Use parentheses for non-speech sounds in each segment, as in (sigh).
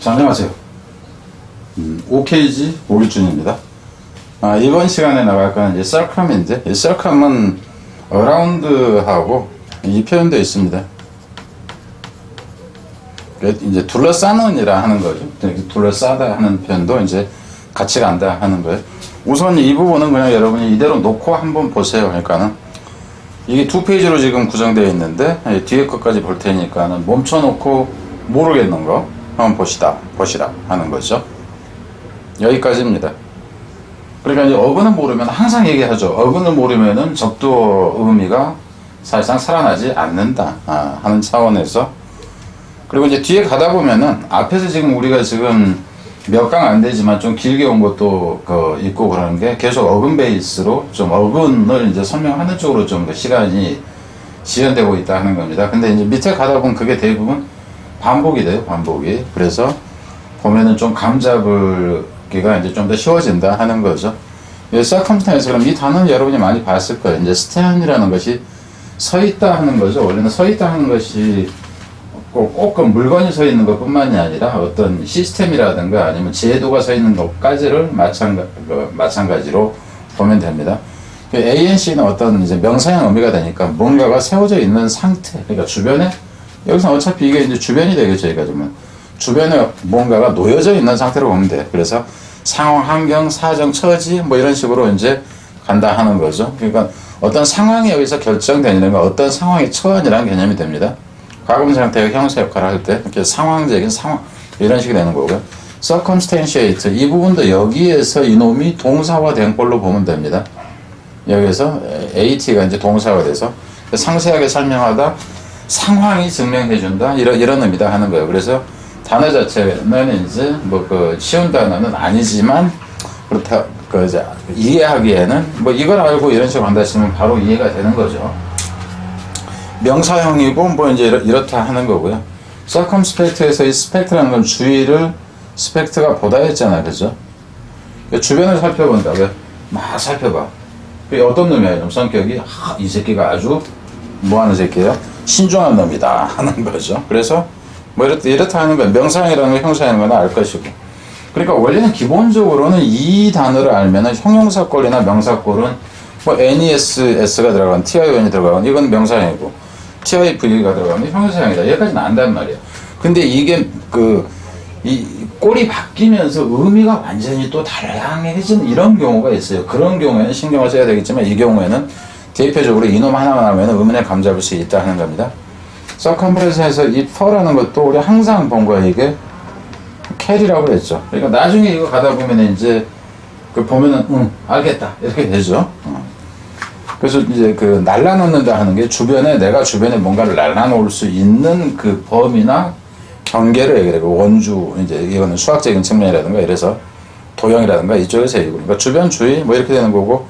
자, 안녕하세요. 음, OKG 오일준입니다. 아, 이번 시간에 나갈 거는 이제 셀캄인데, 이 셀캄은 어라운드하고 이 표현도 있습니다. 그 이제 둘러싸는이라 하는 거죠. 둘러싸다 하는 표현도 이제 같이 간다 하는 거예요. 우선 이 부분은 그냥 여러분이 이대로 놓고 한번 보세요. 그러니까는 이게 두 페이지로 지금 구성되어 있는데 예, 뒤에 것까지 볼 테니까는 멈춰놓고 모르겠는 거 한번 보시다 보시라 하는 거죠. 여기까지입니다. 그러니까 이제 어근을 모르면 항상 얘기하죠. 어근을 모르면은 적도 의미가 사실상 살아나지 않는다 아, 하는 차원에서 그리고 이제 뒤에 가다 보면은 앞에서 지금 우리가 지금 몇 강 안 되지만 좀 길게 온 것도 그 있고 그러는 게 계속 어근 베이스로 좀 어근을 이제 설명하는 쪽으로 좀더 시간이 지연되고 있다 하는 겁니다. 근데 이제 밑에 가다 보면 그게 대부분 반복이 돼요, 반복이. 그래서 보면은 좀 감 잡을기가 이제 좀 더 쉬워진다 하는 거죠. 이 서컴스탄에서 그럼 이 단어는 여러분이 많이 봤을 거예요. 이제 스탠이라는 것이 서 있다 하는 거죠. 원래는 서 있다 하는 것이 꼭, 꼭그 물건이 서 있는 것 뿐만이 아니라 어떤 시스템이라든가 아니면 제도가 서 있는 것까지를 마찬가, 그, 마찬가지로 보면 됩니다. 그 ANC는 어떤 이제 명사형 의미가 되니까 뭔가가 세워져 있는 상태, 그러니까 주변에, 여기서 어차피 이게 이제 주변이 되겠죠, 여기가 면 주변에 뭔가가 놓여져 있는 상태로 보면 돼. 그래서 상황, 환경, 사정, 처지, 뭐 이런 식으로 이제 간다 하는 거죠. 그러니까 어떤 상황이 여기서 결정되는 건 어떤 상황에 처한이라는 개념이 됩니다. 과금 상태가 형사 역할을 할 때 이렇게 상황적인 상황 이런 식이 되는 거고요. circumstantiate 이 부분도 여기에서 이놈이 동사화된 걸로 보면 됩니다. 여기서 at가 이제 동사가 돼서 상세하게 설명하다 상황이 증명해준다 이런 이런 의미다 하는 거예요. 그래서 단어 자체는 이제 뭐 그 쉬운 단어는 아니지만 그렇다 그 이제 이해하기에는 뭐 이걸 알고 이런 식으로 한다 치면 바로 이해가 되는 거죠. 명사형이고 뭐 이제 이렇, 이렇다 하는 거고요. circumspect에서 이 spect라는 건 주의를 spect가 보다 했잖아, 그죠? 주변을 살펴본다. 왜? 막 살펴봐. 어떤 놈이야, 좀 성격이? 하, 이 새끼가 아주 뭐 하는 새끼예요? 신중한 놈이다 하는 거죠. 그래서 뭐 이렇다, 이렇다 하는 거야. 명사형이라는 거, 형사형이라는 건 알 것이고. 그러니까 원래는 기본적으로는 이 단어를 알면은 형용사꼴이나 명사꼴은 뭐 NESS가 들어간 TION이 들어간 이건 명사형이고 TIV가 들어가면 형용사형이다. 여기까지는 안단 말이에요. 근데 이게 그 이 꼴이 바뀌면서 의미가 완전히 또 다양해지는 이런 경우가 있어요. 그런 경우에는 신경을 써야 되겠지만 이 경우에는 대표적으로 이놈 하나만 하면 의문에 감잡을 수 있다 하는 겁니다. 서컴프레스에서 이 퍼라는 것도 우리 항상 본 거예요. 이게 캐리라고 그랬죠. 그러니까 나중에 이거 가다 보면 이제 그 보면은 응 알겠다 이렇게 되죠. 어. 그래서 이제 그 날라놓는다 하는 게 주변에 내가 주변에 뭔가를 날라놓을 수 있는 그 범위나 경계를 얘기하고 원주 이제 이거는 수학적인 측면이라든가 이래서 도형이라든가 이쪽에서 얘기고 그러니까 주변 주의 뭐 이렇게 되는 거고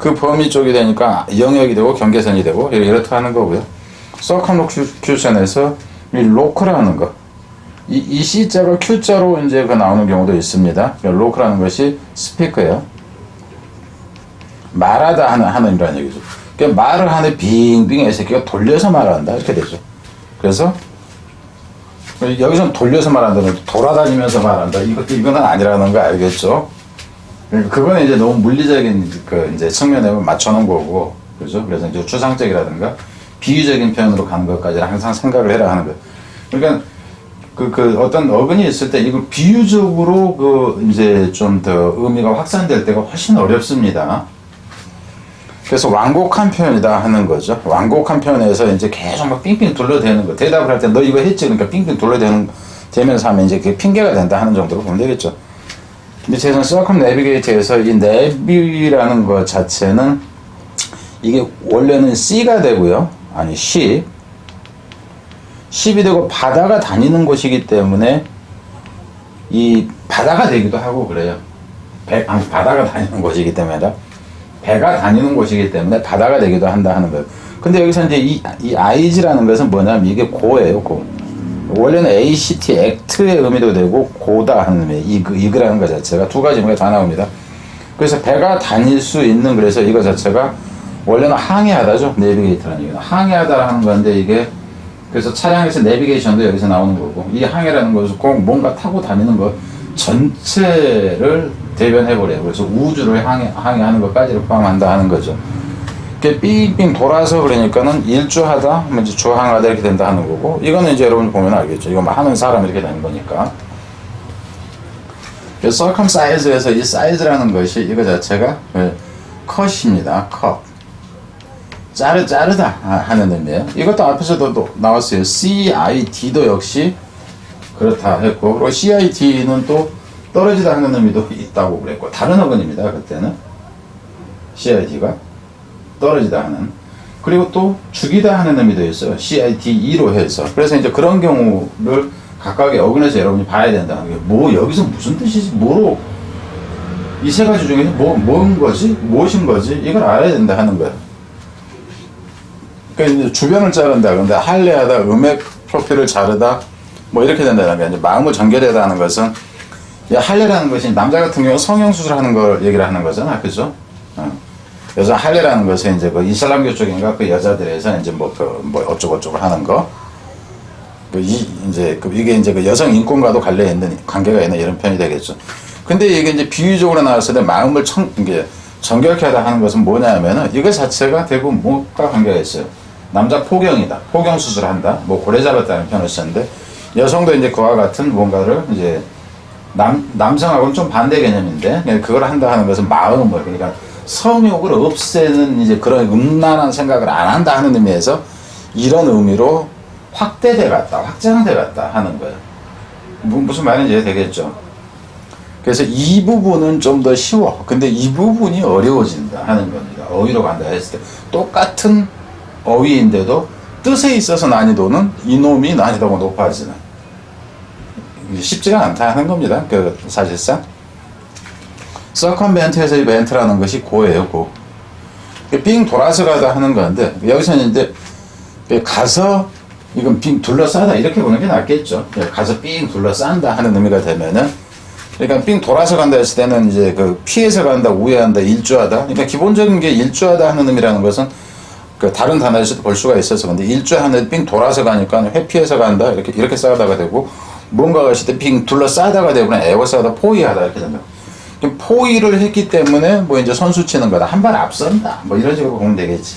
그 범위 쪽이 되니까 영역이 되고 경계선이 되고 이렇게 하는 거고요. 서컴로큐션에서 이 로크라는 거. 이, 이 C자가 Q자로 이제 그 나오는 경우도 있습니다. 그러니까 로크라는 것이 스피커예요. 말하다 하는, 하는 이라는 얘기죠. 그러니까 말을 하는 빙빙의 새끼가 돌려서 말한다. 이렇게 되죠. 그래서 여기서 돌려서 말한다는 돌아다니면서 말한다. 이거, 이거는 아니라는 거 알겠죠? 그러니까 그거는 이제 너무 물리적인 그 이제 측면에 맞춰놓은 거고. 그죠? 그래서 이제 추상적이라든가 비유적인 표현으로 가는 것까지는 항상 생각을 해라 하는 거예요. 그러니까 그, 그 어떤 어근이 있을 때 이걸 비유적으로 그 이제 좀 더 의미가 확산될 때가 훨씬 어렵습니다. 그래서 완곡한 표현이다 하는 거죠. 완곡한 표현에서 이제 계속 막 삥삥 둘러대는 거. 대답을 할 때 너 이거 했지? 그러니까 삥삥 둘러대는, 되면서 하면 이제 그게 핑계가 된다 하는 정도로 보면 되겠죠. 근데 제가 서컴 내비게이터에서 이 내비라는 것 자체는 이게 원래는 C가 되고요. 아니, 10. 10이 되고 바다가 다니는 곳이기 때문에 이 바다가 되기도 하고 그래요. 배, 아니, 바다가 다니는 곳이기 때문에 배가 다니는 곳이기 때문에 바다가 되기도 한다 하는 거예요. 근데 여기서 이제 이, 이 IG라는 것은 뭐냐면 이게 고예요, 고. 원래는 ACT, 액트의 의미도 되고 고다 하는 의미, 이그, 이그라는 것 자체가 두 가지 의미가 다 나옵니다. 그래서 배가 다닐 수 있는 그래서 이거 자체가 원래는 항해하다죠. 내비게이터라는 얘기는. 항해하다 하는 건데 이게 그래서 차량에서 내비게이션도 여기서 나오는 거고 이 항해라는 것은 꼭 뭔가 타고 다니는 것 전체를 대변해 버려요. 그래서 우주를 항해, 항해하는 것까지를 포함한다 하는 거죠. 이렇게 삥삥 돌아서 그러니까는 일주하다, 뭐 이제 주항하다 이렇게 된다 하는 거고 이거는 이제 여러분 보면 알겠죠. 이거 뭐 하는 사람 이렇게 되는 거니까. 그래서 circumcise에서 이 size라는 것이 이거 자체가 예, cut입니다. cut. 자르 자르다 하는 의미예요. 이것도 앞에서도 또 나왔어요. CIT도 역시 그렇다 했고 그리고 CIT는 또 떨어지다 하는 의미도 있다고 그랬고 다른 어근입니다. 그때는 CIT가 떨어지다 하는 그리고 또 죽이다 하는 의미도 있어요. CITE로 해서 그래서 이제 그런 경우를 각각의 어근에서 여러분이 봐야 된다는 게 뭐 여기서 무슨 뜻이지 뭐로 이 세 가지 중에 뭐, 뭔 거지? 무엇인 거지? 이걸 알아야 된다 하는 거예요. 그러니까 이제 주변을 자른다. 근데 할례하다, 음액 프로필을 자르다, 뭐 이렇게 된다는 게 이제 마음을 정결하다 하는 것은 이 할례라는 것이 남자 같은 경우 성형 수술하는 걸 얘기를 하는 거잖아, 그죠? 어. 여자 할례라는 것은 이제 그 이슬람교 쪽인가 그 여자들에서 이제 뭐그뭐 어쩌고 저쩌고 하는 거. 그 이, 이제, 그 이게 이제 그 여성 인권과도 관련 있는, 관계가 있는 이런 편이 되겠죠. 근데 이게 이제 비유적으로 나왔을 때 마음을 청, 이게 정결케 하다 하는 것은 뭐냐면은 이거 자체가 대부분 뭐가 관계가 있어요. 남자 포경이다. 포경 수술한다. 뭐 고래 잡았다는 표현을 쓰는데 여성도 이제 그와 같은 뭔가를 이제 남, 남성하고는 좀 반대 개념인데 그걸 한다 하는 것은 마음을 그러니까 성욕을 없애는 이제 그런 음란한 생각을 안 한다 하는 의미에서 이런 의미로 확대돼 갔다, 확장돼 갔다 하는 거예요. 무- 무슨 말인지 이해되겠죠? 그래서 이 부분은 좀 더 쉬워. 근데 이 부분이 어려워진다 하는 겁니다. 어휘로 간다 했을 때. 똑같은 어휘인데도 뜻에 있어서 난이도는 이놈이 난이도가 높아지는. 쉽지가 않다 하는 겁니다. 그 사실상. 서컨벤트에서 이 벤트라는 것이 고예요, 고. 삥 돌아서 가다 하는 건데, 여기서는 이제 가서 이건 삥 둘러싸다 이렇게 보는 게 낫겠죠. 예, 가서 삥 둘러싼다 하는 의미가 되면은 그러니까 삥 돌아서 간다 했을 때는 이제 그 피해서 간다, 우회한다, 일주하다. 그러니까 기본적인 게 일주하다 하는 의미라는 것은 그 다른 단어에서도 볼 수가 있어서 근데 일주하는 삥 돌아서 가니까 회피해서 간다 이렇게 이렇게 싸다가 되고 뭔가가 있을 때삥 둘러싸다가 되고 에워싸다 포위하다 이렇게 된다. 포위를 했기 때문에 뭐 이제 선수 치는 거다 한 발 앞선다 뭐 이런 식으로 보면 되겠지.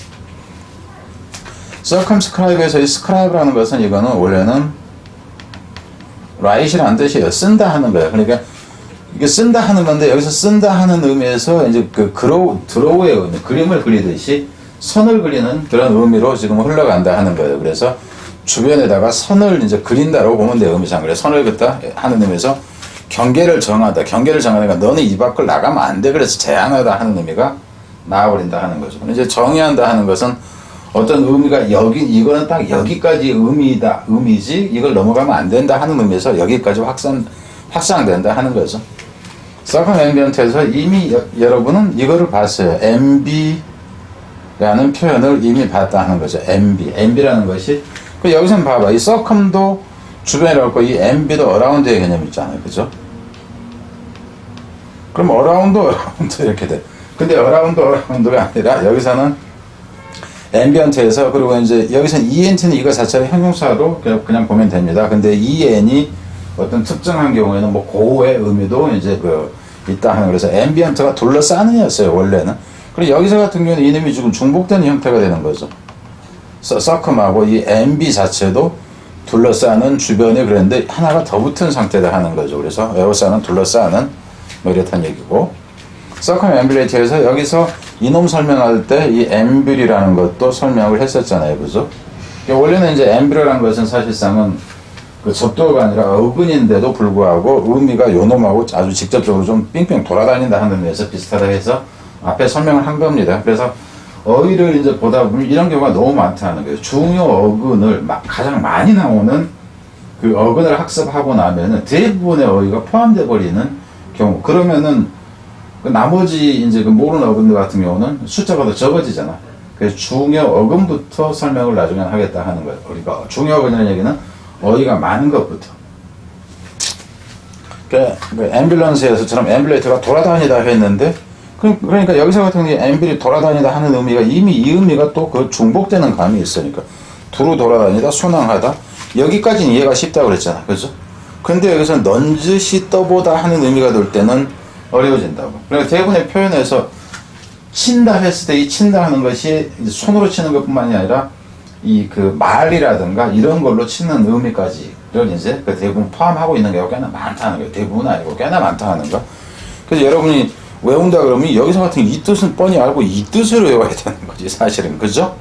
circumscribe에서 이 scribe라는 것은 이거는 원래는 write이라는 뜻이에요. 쓴다 하는 거예요. 그러니까 이게 쓴다 하는 건데 여기서 쓴다 하는 의미에서 이제 그 그로 드로우의 의미, 그림을 그리듯이 선을 그리는 그런 의미로 지금 흘러간다 하는 거예요. 그래서 주변에다가 선을 이제 그린다라고 보면 돼요. 의미상 그래 선을 긋다 하는 의미에서 경계를 정하다. 경계를 정하니까 너는 이 밖을 나가면 안 돼. 그래서 제한하다 하는 의미가 나와버린다 하는 거죠. 이제 정의한다 하는 것은 어떤 의미가 여기 이거는 딱 여기까지 의미다 의미지 이걸 넘어가면 안 된다 하는 의미에서 여기까지 확산 확장된다 하는 거죠. 서컨 앰비언트에서 이미 여, 여러분은 이거를 봤어요. MB라는 표현을 이미 봤다 하는 거죠. MB, MB라는 것이 그 여기서 봐봐 이 서컴도 주변이라고 이 MB도 어라운드의 개념이 있잖아요, 그죠? 그럼 어라운드 어라운드 이렇게 돼. 근데 어라운드 어라운드가 아니라 여기서는 앰비언트에서 그리고 이제 여기서는 ENT는 이거 자체를 형용사로 그냥, 보면 됩니다. 근데 EN이 어떤 특정한 경우에는 뭐 고의 의미도 이제 그 있다 하는 그래서 앰비언트가 둘러싸는이었어요 원래는. 그리고 여기서 같은 경우는 이름이 지금 중복되는 형태가 되는 거죠. 서, 서컴하고 이 MB 자체도 둘러싸는 주변에 그랬는데 하나가 더 붙은 상태다 하는 거죠. 그래서 에어싸는 둘러싸는 뭐 이렇다는 얘기고. 서컴 앰빌레이트에서 여기서 이놈 설명할 때 이 앰빌이라는 것도 설명을 했었잖아요. 그죠? 그러니까 원래는 이제 앰빌이라는 것은 사실상은 그 접두어가 아니라 어근인데도 불구하고 의미가 요놈하고 아주 직접적으로 좀 삥삥 돌아다닌다 하는 데서 비슷하다 해서 앞에 설명을 한 겁니다. 그래서 어휘를 이제 보다 보면 이런 경우가 너무 많다는 거예요. 중요 어근을 마- 가장 많이 나오는 그 어근을 학습하고 나면은 대부분의 어휘가 포함돼 버리는 경우. 그러면은 그 나머지 이제 그 모르는 어근들 같은 경우는 숫자가 더 적어지잖아. 그래서 중요 어근부터 설명을 나중에 하겠다 하는 거예요. 그러니까 중요 어근이라는 얘기는 어휘가 많은 것부터. 그, 그 앰뷸런스에서처럼 앰뷸레이터가 돌아다니다 했는데 그- 그러니까 여기서 같은 경우에 앰뷸이 돌아다니다 하는 의미가 이미 이 의미가 또 그 중복되는 감이 있으니까 두루 돌아다니다 순항하다 여기까지는 이해가 쉽다고 그랬잖아 그죠? 근데 여기서 넌지시 떠보다 하는 의미가 될 때는 어려워진다고 그러니까 대부분의 표현에서 친다 했을 때 이 친다 하는 것이 손으로 치는 것뿐만이 아니라 이 그 말이라든가 이런 걸로 치는 의미까지를 이제 그 대부분 포함하고 있는 경우가 꽤나 많다는 거예요. 대부분 아니고 꽤나 많다는 거. 그래서 여러분이 외운다 그러면 여기서 같은 이 뜻은 뻔히 알고 이 뜻으로 외워야 되는 거지 사실은 그죠?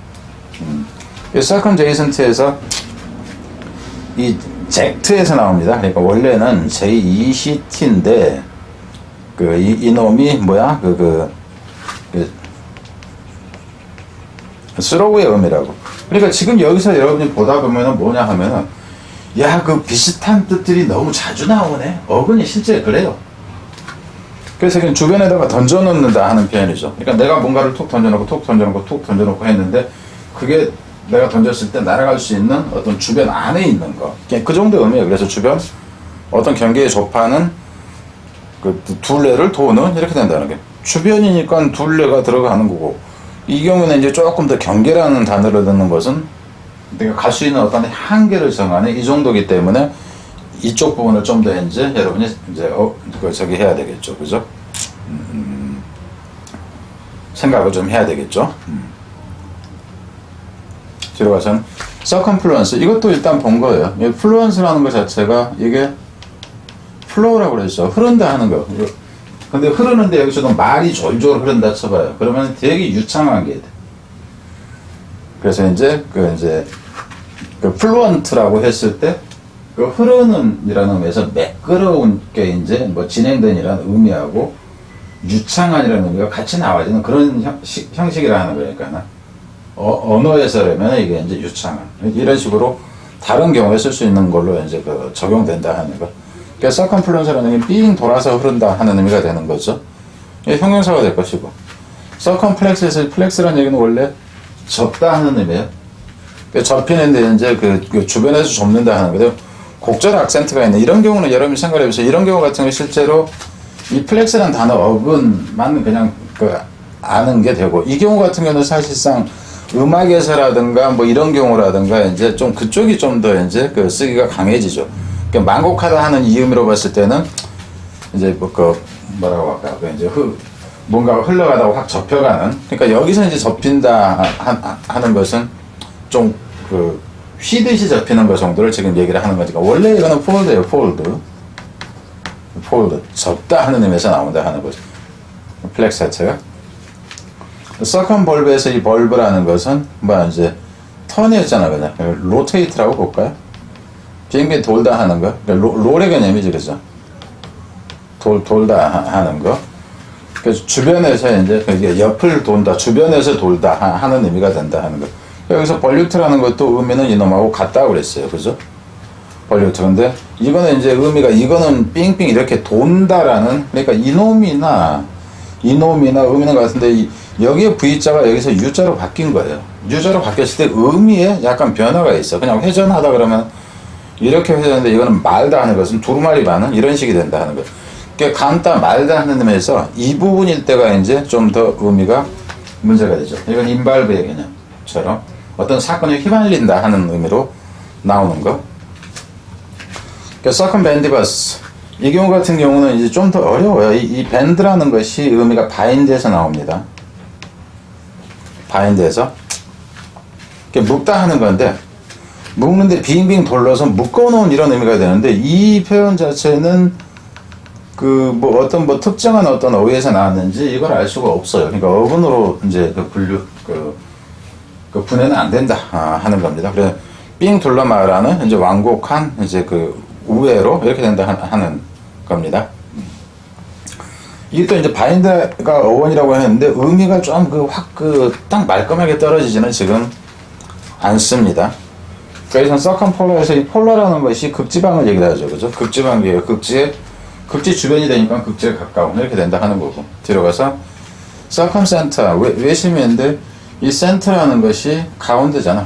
음. 세컨 제이슨트에서 이 젝트에서 나옵니다. 그러니까 원래는 제2CT인데 그 이, 이놈이 뭐야 그 그, 그 스로우의 의미라고. 그러니까 지금 여기서 여러분이 보다 보면은 뭐냐 하면은 야 그 비슷한 뜻들이 너무 자주 나오네. 어근이 실제 그래요. 그래서 그냥 주변에다가 던져놓는다 하는 표현이죠. 그러니까 내가 뭔가를 툭 던져놓고 툭 던져놓고 툭 던져놓고 했는데 그게 내가 던졌을 때 날아갈 수 있는 어떤 주변 안에 있는 거. 그 정도 의미예요. 그래서 주변 어떤 경계의 조파는 그 둘레를 도는 이렇게 된다는 게 주변이니까 둘레가 들어가는 거고 이 경우는 이제 조금 더 경계라는 단어를 듣는 것은 내가 갈 수 있는 어떤 한계를 정하는 이 정도기 때문에 이쪽 부분을 좀 더 이제 여러분이 이제 어, 그 저기 해야 되겠죠, 그죠? 음, 생각을 좀 해야 되겠죠. 음. 뒤로 가서는 서컨플루언스 이것도 일단 본 거예요. 이 플루언스라는 것 자체가 이게 플로우라고 그랬죠. 흐른다 하는 거. 근데 흐르는데 여기서도 말이 졸졸 흐른다 쳐봐요. 그러면 되게 유창한 게 돼. 그래서 이제 그 이제 그 플루언트라고 했을 때 그 흐르는이라는 의미에서 매끄러운 게 이제 뭐 진행된이라는 의미하고 유창한이라는 의미가 같이 나와지는 그런 형식, 형식이라는 거니까 어, 언어에서라면 이게 이제 유창한 이런 식으로 다른 경우에 쓸 수 있는 걸로 이제 그 적용된다 하는 거. 그러니까 서컨플런스라는 게 삥 돌아서 흐른다 하는 의미가 되는 거죠. 이게 형용사가 될 것이고. 서컨플렉스에서 플렉스라는 얘기는 원래 접다 하는 의미예요. 그러니까 접히는데 이제 그, 그 주변에서 접는다 하는 거예요. 곡절 악센트가 있는 이런 경우는 여러분이 생각해 보세요. 이런 경우 같은 경우 실제로 이 플렉스라는 단어 어근만 그냥 그 아는 게 되고 이 경우 같은 경우는 사실상 음악에서라든가 뭐 이런 경우라든가 이제 좀 그쪽이 좀 더 이제 그 쓰기가 강해지죠. 그러니까 만곡하다 하는 이 의미로 봤을 때는 이제 뭐 그 뭐라고 할까 그 이제 흐 뭔가 흘러가다가 확 접혀가는 그러니까 여기서 이제 접힌다 하, 하는 것은 좀 그 휘듯이 접히는 것 정도를 지금 얘기를 하는 거니까 원래 이거는 폴드예요 폴드 폴드 접다 하는 의미에서 나온다 하는 거죠 플렉스 자체가 서컨 벌브에서 이 벌브라는 것은 뭐 이제 턴이었잖아 그냥 로테이트라고 볼까요? 비행기 돌다 하는 거 그러니까 로, 롤의 개념이지 그죠? 돌 돌다 하- 하는 거 그래서 주변에서 이제 그게 옆을 돈다 주변에서 돌다 하- 하는 의미가 된다 하는 거 여기서 벌류트라는 것도 의미는 이놈하고 같다고 그랬어요 그죠? 벌류트 근데 이거는 이제 의미가 이거는 삥삥 이렇게 돈다라는 그러니까 이놈이나 이놈이나 의미는 같은데 이, 여기에 V자가 여기서 U자로 바뀐 거예요. U자로 바뀌었을 때 의미에 약간 변화가 있어. 그냥 회전하다 그러면 이렇게 회전하는데 이거는 말다 하는 것은 두루마리 반은 이런 식이 된다 하는 거. 그러니까 간다 말다 하는 의미에서 이 부분일 때가 이제 좀 더 의미가 문제가 되죠. 이건 인발브의 개념처럼 어떤 사건에 휘말린다 하는 의미로 나오는 거. 그러니까 서컨밴디버스 이 경우 같은 경우는 이제 좀 더 어려워요. 이, 이 밴드라는 것이 의미가 바인드에서 나옵니다. 바인드에서 이렇게 묶다 하는 건데 묶는데 빙빙 돌려서 묶어놓은 이런 의미가 되는데 이 표현 자체는 그 뭐 어떤 뭐 특정한 어떤 어휘에서 나왔는지 이걸 알 수가 없어요. 그러니까 어근으로 이제 그 분류 그, 그 분해는 안 된다 아, 하는 겁니다. 그래 삥 둘러 말하는 이제 완곡한 이제 그 우회로 이렇게 된다 하- 하는 겁니다. 이게 또 이제 바인드가 어원이라고 했는데 의미가 좀 그 확 그 딱 말끔하게 떨어지지는 지금 않습니다. 그래서 서컨폴러에서 이 폴러라는 것이 극지방을 얘기를 하죠. 그죠? 극지방이에요. 극지의 극지 주변이 되니까 극지에 가까운 이렇게 된다 하는 거고. 뒤로 가서 서컨센터 외심인데 이 센터라는 것이 가운데잖아.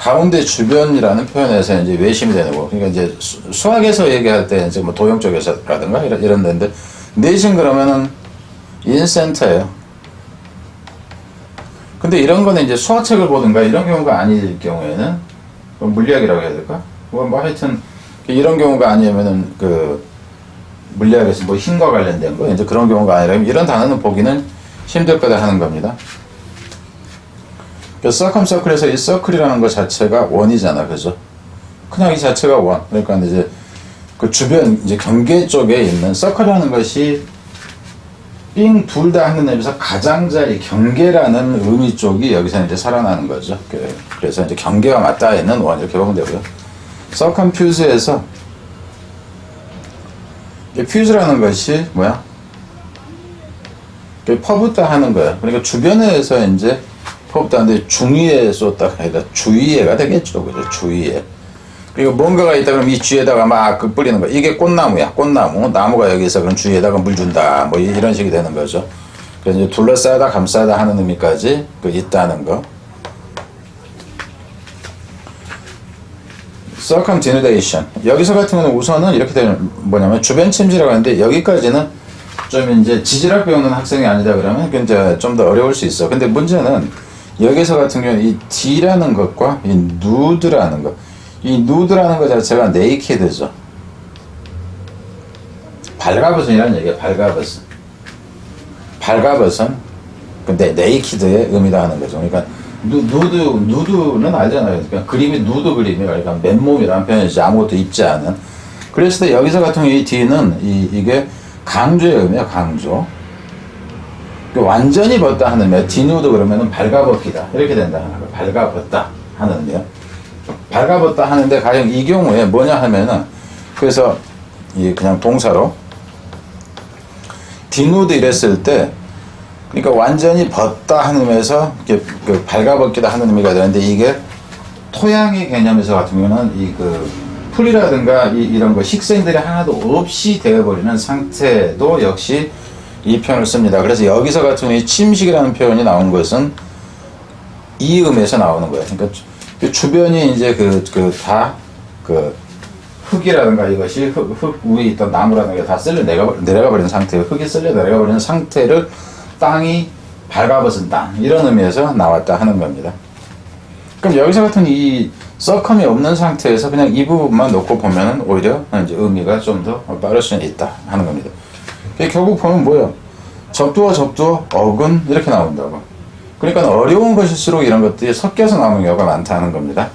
가운데 주변이라는 표현에서 이제 외심이 되는 거. 그러니까 이제 수- 수학에서 얘기할 때 이제 뭐 도형 쪽에서라든가 이런 이런 데인데 내신 그러면은 인센터예요. 근데 이런 거는 이제 수학책을 보든가 이런 경우가 아닐 경우에는 뭐 물리학이라고 해야 될까? 뭐, 뭐 하여튼 이런 경우가 아니면은 그 물리학에서 뭐 힘과 관련된 거 이제 그런 경우가 아니라 이런 단어는 보기는 힘들 거다 하는 겁니다. 그 서컴 서클에서 이 서클이라는 것 자체가 원이잖아, 그죠? 그냥 이 자체가 원. 그러니까 이제 그 주변 이제 경계 쪽에 있는 서클이라는 것이 삥 둘 다 하는 의미에서 가장자리 경계라는 의미 쪽이 여기서 이제 살아나는 거죠. 그- 그래서 이제 경계가 맞닿아 있는 원 이렇게 보면 되고요. 서컴퓨즈에서 이 퓨즈라는 것이 뭐야? 그 퍼붓다 하는 거야. 그러니까 주변에서 이제 퍼붓다는데 중위에 쏟다가 아니라 주위에가 되겠죠. 그죠? 주위에. 그리고 뭔가가 있다 그러면 이 주위에다가 막그 뿌리는 거. 이게 꽃나무야. 꽃나무. 나무가 여기서 그럼 주위에다가 물 준다. 뭐 이- 이런 식이 되는 거죠. 그래서 이제 둘러싸다, 감싸다 하는 의미까지 그 있다는 거. circumdenudation. 여기서 같은 경우는 우선은 이렇게 되는 뭐냐면 주변 침지라고 하는데 여기까지는 좀 이제 지질학 배우는 학생이 아니다 그러면 그 이제 좀 더 어려울 수 있어. 근데 문제는 여기서 같은 경우는 이 D라는 것과 이 nude라는 것, 이 nude라는 것 자체가 naked죠. 발가벗은이라는 얘기야. 발가벗은. 발가벗은 근데 naked의 의미다 하는 거죠. 그러니까 누, 누드 누드는 알잖아요. 그러니까 그림이 누드 그림이 그러니까 맨몸이라는 표현이지 아무것도 입지 않은. 그랬을 때 여기서 같은 경우 이 D는 이, 이게 강조의 의미야 강조. 그 완전히 벗다 하는 의미야. 디누드 그러면은 발가벗기다 이렇게 된다 하는 거야. 발가벗다 하는 의미야. 발가벗다 하는데 가령 이 경우에 뭐냐 하면은 그래서 이 그냥 동사로 디누드 이랬을 때 그러니까 완전히 벗다 하는 의미에서 이렇게 그 발가벗기다 하는 의미가 되는데 이게 토양의 개념에서 같은 경우는 이 그 풀이라든가 이, 이런 거 식생들이 하나도 없이 되어버리는 상태도 역시 이 표현을 씁니다. 그래서 여기서 같은 경우 이 침식이라는 표현이 나온 것은 이 의미에서 나오는 거예요. 그러니까 주- 그 주변이 이제 그 그 다 그 흙이라든가 이것이 흙, 흙 위에 있던 나무라든가 이게 다 쓸려 내가 내려가 버리는 상태, 흙이 쓸려 내려가 버리는 상태를 땅이 발가벗은 땅 이런 의미에서 나왔다 하는 겁니다. 그럼 여기서 같은 이 서컴이 없는 상태에서 그냥 이 부분만 놓고 보면은 오히려 이제 의미가 좀 더 빠를 수는 있다 하는 겁니다. 그게 결국 보면 뭐예요? 접두어 접두어 어근 이렇게 나온다고. 그러니까 어려운 것일수록 이런 것들이 섞여서 나오는 경우가 많다는 겁니다.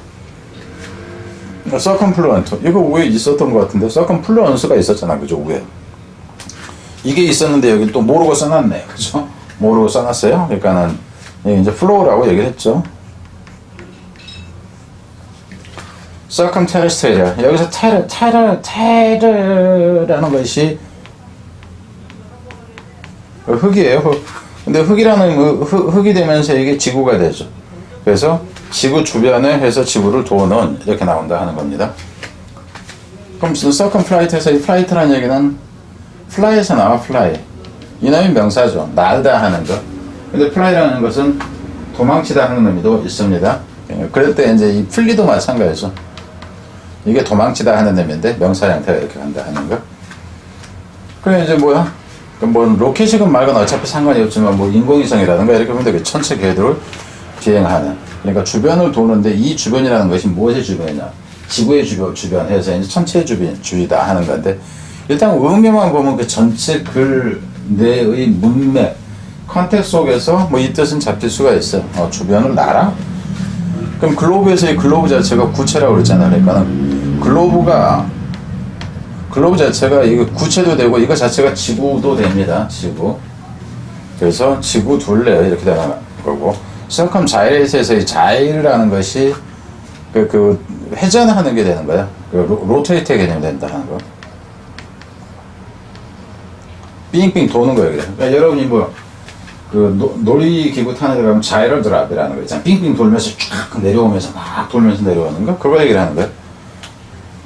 서컴플루언트 이거 위에 있었던 것 같은데 서컴플루언스가 있었잖아 그죠 위에 이게 있었는데 여기 또 모르고 써놨네 그죠 모르고 써놨어요 그러니까는 이제 플로우라고 얘기를 했죠 circumterrestrial 여기서 테르 테르 테르라는 것이 흙이에요 흙. 근데 흙이라는 그 흙, 흙이 되면서 이게 지구가 되죠. 그래서 지구 주변에 해서 지구를 도는 이렇게 나온다 하는 겁니다. 그럼 circumflight에서 이 flight라는 얘기는 fly에서 나와 fly 이놈이 명사죠. 날다 하는 거. 근데 fly라는 것은 도망치다 하는 의미도 있습니다. 그럴 때 이제 이 풀리도 마찬가지죠. 이게 도망치다 하는 의미인데 명사 형태가 이렇게 간다 하는 거. 그래 이제 뭐야? 그뭐 로켓이건 말건 어차피 상관이 없지만 뭐 인공위성이라든가 이렇게 보면 되게 천체 궤도를 비행하는. 그러니까 주변을 도는데 이 주변이라는 것이 무엇의 주변이냐? 지구의 주변 주변 해서 이제 천체 주변 주의다 하는 건데 일단 의미만 보면 그 전체 글 내의 문맥 컨텍 속에서 뭐 이 뜻은 잡힐 수가 있어. 어, 주변을 나라? 그럼 글로브에서의 글로브 자체가 구체라고 그랬잖아요. 그러니까는 글로브가 글로브 자체가 이거 구체도 되고 이거 자체가 지구도 됩니다. 지구. 그래서 지구 둘레 이렇게 되는 거고 circum 자일에서의 자일이라는 것이 그, 그 회전하는 게 되는 거야. 그 로, 로테이트 개념이 된다 하는 거. 빙빙 도는 거예요. 그러니까 여러분이 뭐 그 놀이기구 타는 데 가면 자이럴 드랍이라는 거 있잖아. 빙빙 돌면서 쫙 내려오면서 막 돌면서 내려오는 거. 그거 얘기를 하는 거야.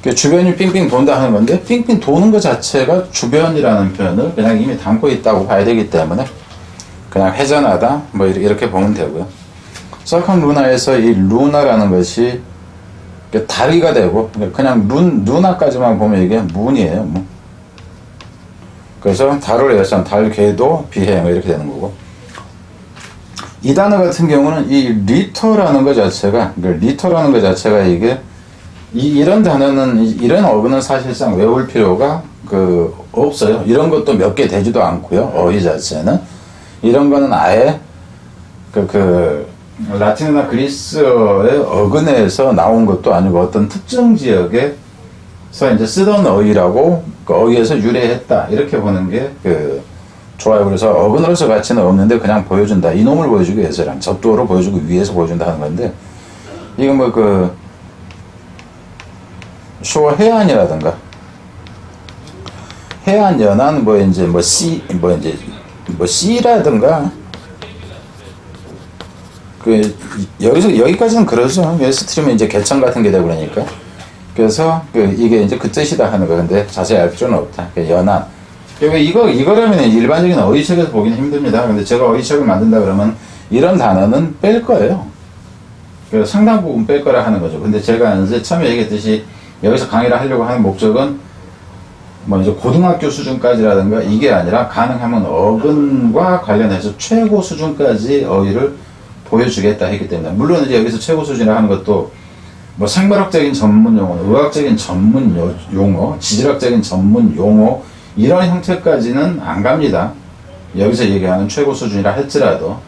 그 주변이 빙빙 돈다 하는 건데 빙빙 도는 것 자체가 주변이라는 표현을 그냥 이미 담고 있다고 봐야 되기 때문에 그냥 회전하다 뭐 이렇게, 보면 되고요. 서컴 루나에서 이 루나라는 것이 그 다리가 되고 그냥 눈 루나까지만 보면 이게 문이에요. 문. 그래서 달을 해서 달 궤도 비행 이렇게 되는 거고 이 단어 같은 경우는 이 리터라는 것 자체가 그러니까 리터라는 것 자체가 이게 이, 이런 단어는 이- 이런 어근은 사실상 외울 필요가 그 없어요. 이런 것도 몇 개 되지도 않고요. 어휘 자체는 이런 거는 아예 그, 그 라틴이나 그리스어의 어근에서 나온 것도 아니고 어떤 특정 지역에서 이제 쓰던 어휘라고 그 어휘에서 유래했다 이렇게 보는 게 그 좋아요. 그래서 어근으로서 가치는 없는데 그냥 보여준다. 이놈을 보여주기 위해서랑 접두어로 보여주기 위해서 보여준다 하는 건데 이건 뭐그 쇼 해안이라든가 해안 연안 뭐 이제 뭐씨뭐 이제 뭐 씨라든가 그 이- 여기서 여기까지는 그러죠. 웨스트리면 이제 개천 같은 게 되고 그러니까 그래서 그 이게 이제 그 뜻이다 하는 거 근데 자세히 알 필요는 없다. 그 연안 여기 이거 이거라면 일반적인 어휘책에서 보기는 힘듭니다. 근데 제가 어휘책을 만든다 그러면 이런 단어는 뺄 거예요. 그 상당 부분 뺄 거라 하는 거죠. 근데 제가 이제 처음에 얘기했듯이 여기서 강의를 하려고 하는 목적은 뭐 이제 고등학교 수준까지라든가 이게 아니라 가능하면 어근과 관련해서 최고 수준까지 어휘를 보여주겠다 했기 때문에 물론 이제 여기서 최고 수준이라 하는 것도 뭐 생물학적인 전문 용어, 의학적인 전문 요- 용어, 지질학적인 전문 용어 이런 형태까지는 안 갑니다. 여기서 얘기하는 최고 수준이라 할지라도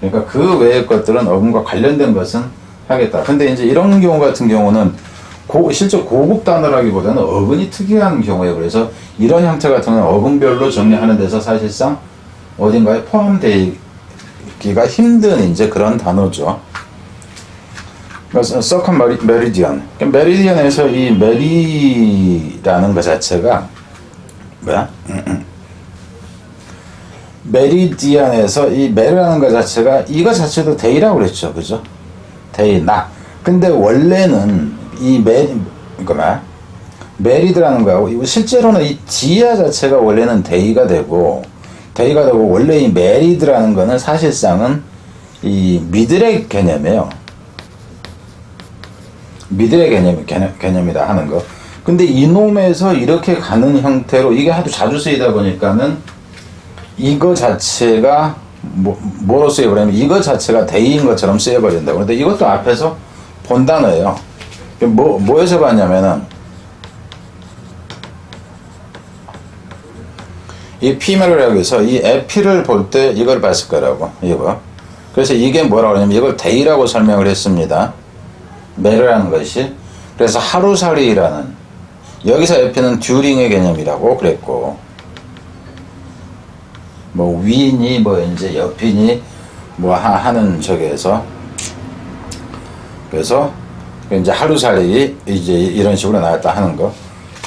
그러니까 그 외의 것들은 어근과 관련된 것은 하겠다. 근데 이제 이런 경우 같은 경우는 고, 실제 고급 단어라기보다는 어근이 특이한 경우에 그래서 이런 형태 같은 경우는 어근별로 정리하는 데서 사실상 어딘가에 포함되기가 힘든 이제 그런 단어죠. 서컨 메리디언. 메리디언에서 이 메리라는 것 자체가 뭐야? 메리디안에서 이 메르라는 것 자체가 이거 자체도 데이라고 그랬죠. 그죠? 데이, 나. 근데 원래는 이 메, 그말 메리드라는 거하고 실제로는 이 디아 자체가 원래는 데이가 되고 데이가 되고 원래 이 메리드라는 거는 사실상은 이 미들의 개념이에요. 미들의 개념, 개념, 개념이다 하는 거. 근데 이놈에서 이렇게 가는 형태로 이게 하도 자주 쓰이다 보니까는 이거 자체가 뭐, 뭐로 쓰여버리면 이거 자체가 대의인 것처럼 쓰여버린다고. 그런데 이것도 앞에서 본 단어예요. 뭐, 뭐에서 봤냐면은 이 피메로라고 해서 이 에피를 볼 때 이걸 봤을 거라고. 이거. 그래서 이게 뭐라고 하냐면 이걸 데이라고 설명을 했습니다. 메르라는 것이. 그래서 하루살이라는 여기서 에피는 듀링의 개념이라고 그랬고 뭐 위니 뭐 이제 옆이니 뭐 하- 하는 저기에서 그래서 이제 하루살이 이제 이런 식으로 나왔다 하는 거.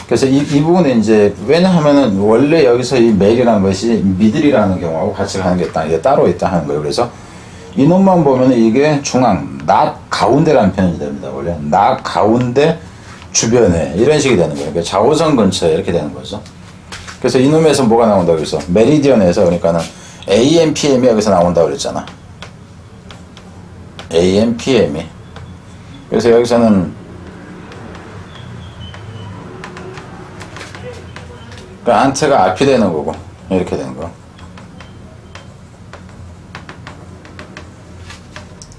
그래서 이, 이 부분은 이제 왜냐하면은 원래 여기서 이 메일이라는 것이 미들이라는 경우하고 같이 가는 게 딱, 이게 따로 있다 하는 거예요. 그래서 이놈만 보면 이게 중앙, 낙 가운데라는 표현이 됩니다. 원래 낙 가운데 주변에 이런 식이 되는 거예요. 그러니까 좌우선 근처에 이렇게 되는 거죠. 그래서 이놈에서 뭐가 나온다고 그래서 메리디언에서 그러니까는 AM, PM이 여기서 나온다고 그랬잖아. AM, PM이. 그래서 여기서는 그 안테가 앞이 되는 거고 이렇게 되는 거.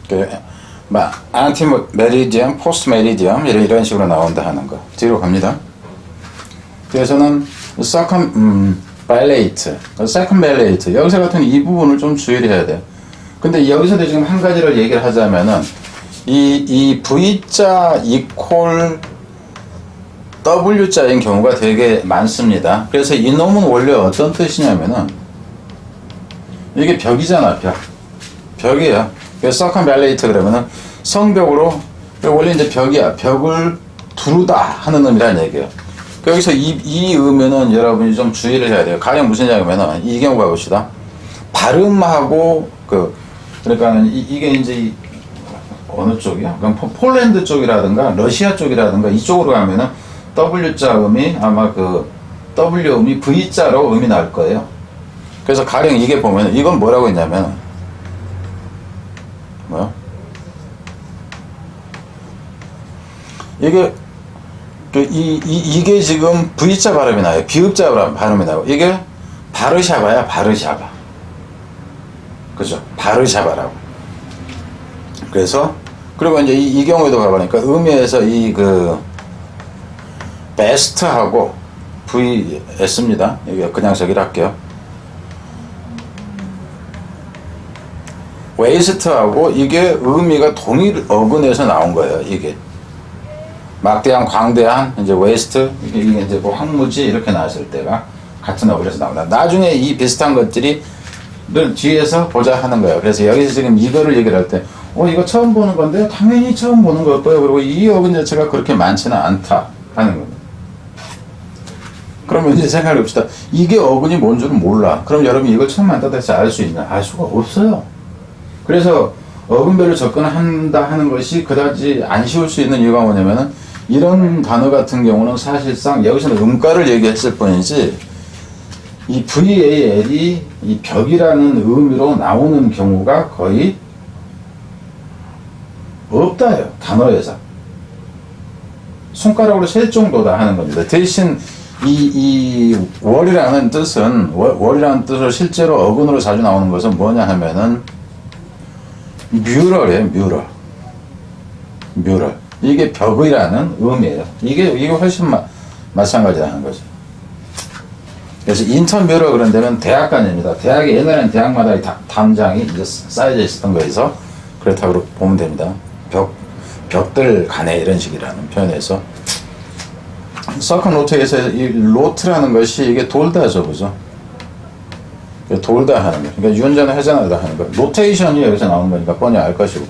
그, 막 안티 메리디엄, 포스트 메리디엄 이런 식으로 나온다 하는 거. 뒤로 갑니다. 그래서는 서컨 음, 발레이트, 세컨 발레이트 여기서 같은 이 부분을 좀 주의를 해야 돼. 근데 여기서도 지금 한 가지를 얘기를 하자면은 이, 이 V자 이퀄 W자인 경우가 되게 많습니다. 그래서 이 놈은 원래 어떤 뜻이냐면은 이게 벽이잖아, 벽. 벽이야. 그래서 서컨 발레이트 그러면은 성벽으로 원래 이제 벽이야. 벽을 두르다 하는 의미란 얘기예요. 그 여기서 이, 이 의미는 여러분이 좀 주의를 해야 돼요. 가령 무슨 얘기냐면은 이 경우 봐봅시다. 발음하고 그 그러니까는 이, 이게 이제 이 어느 쪽이야? 그럼 포- 폴란드 쪽이라든가 러시아 쪽이라든가 이쪽으로 가면은 W자 음이 아마 그 W 음이 V자로 음이 나올 거예요. 그래서 가령 이게 보면 이건 뭐라고 했냐면 뭐야? 이게 그 이, 이, 이 게 지금 V자 발음이 나요. 비읍자 발음- 발음이 나요. 이게 바르샤바야, 바르샤바. 그죠? 바르샤바라고. 그래서 그리고 이제 이, 이 경우에도 가보니까 의미에서 이 그 베스트하고 VS입니다. 여기 그냥 저기를 할게요. 웨이스트하고 이게 의미가 동일 어근에서 나온 거예요. 이게 막대한, 광대한, 이제 웨이스트 이게, 이제 뭐 황무지 이렇게 나왔을 때가 같은 어근에서 나온다. 나중에 이 비슷한 것들이 늘 뒤에서 보자 하는 거예요. 그래서 여기서 지금 이거를 얘기를 할 때, 어, 이거 처음 보는 건데, 당연히 처음 보는 걸 거예요. 그리고 이 어근 자체가 그렇게 많지는 않다 하는 겁니다. 그러면 이제 생각해 봅시다. 이게 어근이 뭔 줄은 몰라. 그럼 여러분이 이걸 처음 만나다 해서 알수 있나? 알 수가 없어요. 그래서 어근별로 접근한다 하는 것이 그다지 안 쉬울 수 있는 이유가 뭐냐면은 이런 단어 같은 경우는 사실상 여기서는 음가를 얘기했을 뿐이지 이 VAL이 이 벽이라는 의미로 나오는 경우가 거의 없다 요 단어에서 손가락으로 셀 정도다 하는 겁니다. 대신 이, 이 월이라는 뜻은 월, 월이라는 뜻을 실제로 어근으로 자주 나오는 것은 뭐냐 하면은 뮤럴이에요 뮤럴 뮤럴 이게 벽이라는 의미예요. 이게 이게 훨씬 마, 마찬가지라는 거죠. 그래서 인턴뷰러 그런 데는 대학관입니다. 대학이 옛날에는 대학마다 이 다- 담장이 이제 쌓여져 있었던 거에서 그렇다고 보면 됩니다. 벽, 벽들 간에 이런 식이라는 표현에서 서컨 로트에서 이 로트라는 것이 이게 돌다죠, 그죠? 돌다 하는 거. 그러니까 유연전을 회전하다 하는 거. 로테이션이 여기서 나오는 거니까 뻔히 알 것이고.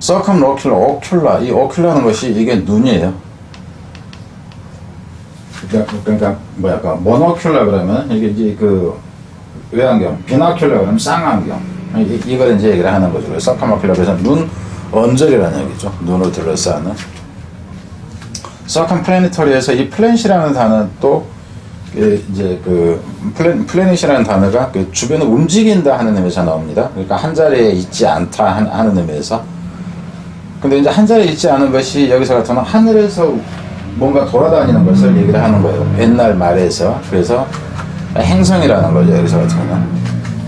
서컨 로큘라, 오큘라. 이 오큘라는 것이 이게 눈이에요. 그러니까, 그러니까 뭐야, 그 모노큘라 그러면 이게 이제 그 외안경, 비나큘라 그러면 쌍안경. 이, 이걸 이제 얘기를 하는 거죠. 서카마큘라 그래서 눈 언저리라는 얘기죠. 눈으로 둘러싸는. 서컨 플래니터리에서 이 플랜시라는 단어 또그 이제 그 플랜 플래닛이라는 단어가 그 주변을 움직인다 하는 의미에서 나옵니다. 그러니까 한 자리에 있지 않다 한- 하는 의미에서. 근데 이제 한 자리에 있지 않은 것이 여기서 같으면 하늘에서 뭔가 돌아다니는 것을 얘기를 하는 거예요. 옛날 말에서. 그래서 행성이라는 거죠. 여기서 같으면.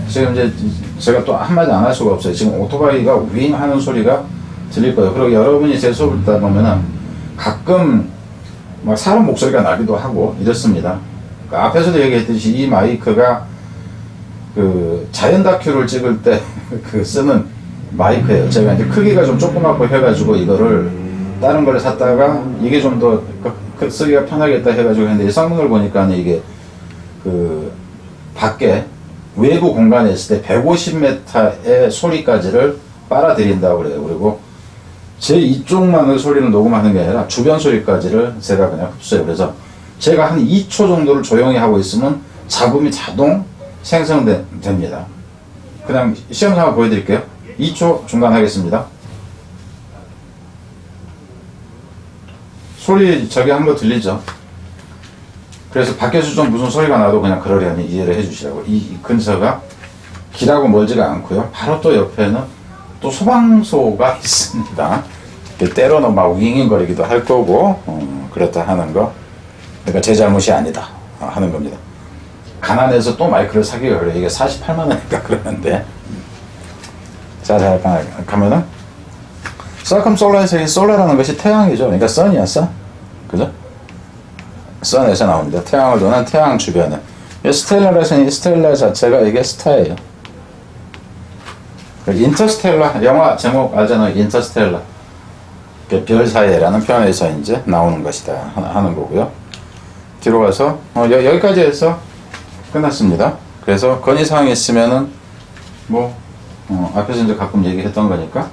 지금 이제 제가 또 한마디 안 할 수가 없어요. 지금 오토바이가 윙 하는 소리가 들릴 거예요. 그리고 여러분이 제 수업을 듣다 보면은 가끔 막 사람 목소리가 나기도 하고 이렇습니다. 그 앞에서도 얘기했듯이 이 마이크가 그 자연 다큐를 찍을 때 (laughs) 그 쓰는 마이크예요. 제가 이제 크기가 좀 조그맣고 해가지고 이거를 다른 걸 샀다가 이게 좀 더 쓰기가 편하겠다 해가지고 했는데 이 성능을 보니까 이게 그 밖에 외부 공간에 있을 때 150m의 소리까지를 빨아들인다고 그래요. 그리고 제 이쪽만의 소리를 녹음하는 게 아니라 주변 소리까지를 제가 그냥 흡수해요. 그래서 제가 한 2초 정도를 조용히 하고 있으면 잡음이 자동 생성됩니다. 그냥 시험 삼아 보여드릴게요. 2초 중단하겠습니다. 소리 저기 한거 들리죠? 그래서 밖에서 좀 무슨 소리가 나도 그냥 그러려니 이해를 해주시라고. 이, 이 근처가 길하고 멀지가 않고요. 바로 또 옆에는 또 소방소가 (laughs) 있습니다. 그 때로는 막 윙윙거리기도 할 거고, 어, 그렇다 하는 거. 그러니까 제 잘못이 아니다 어, 하는 겁니다. 가난해서 또 마이크를 사기가 그래. 이게 48만 원인가 (laughs) 그러는데. 자, 자, 가- 가면은 이 솔라라는 것이 태양이죠. 그러니까 선이야, 선. 그죠? 선에서 나옵니다. 태양을 도는 태양 주변에. 이 스텔라에서는 이 스텔라 자체가 이게 스타예요. 그 인터스텔라 영화 제목 알잖아요. 인터스텔라. 그별 사이에라는 표현에서 이제 나오는 것이다 하- 하는 거고요. 뒤로 가서 어, 여, 여기까지 해서 끝났습니다. 그래서 건의사항이 있으면은 뭐 어, 앞에서 이제 가끔 얘기했던 거니까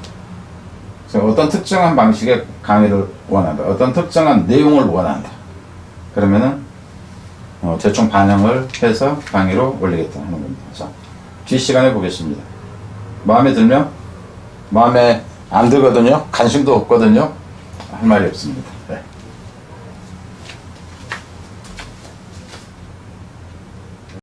어떤 특정한 방식의 강의를 원한다. 어떤 특정한 내용을 원한다. 그러면은 어, 대충 반영을 해서 강의로 올리겠다 하는 겁니다. 자, 뒤 시간에 보겠습니다. 마음에 들면 마음에 안 들거든요. 관심도 없거든요. 할 말이 없습니다. 네.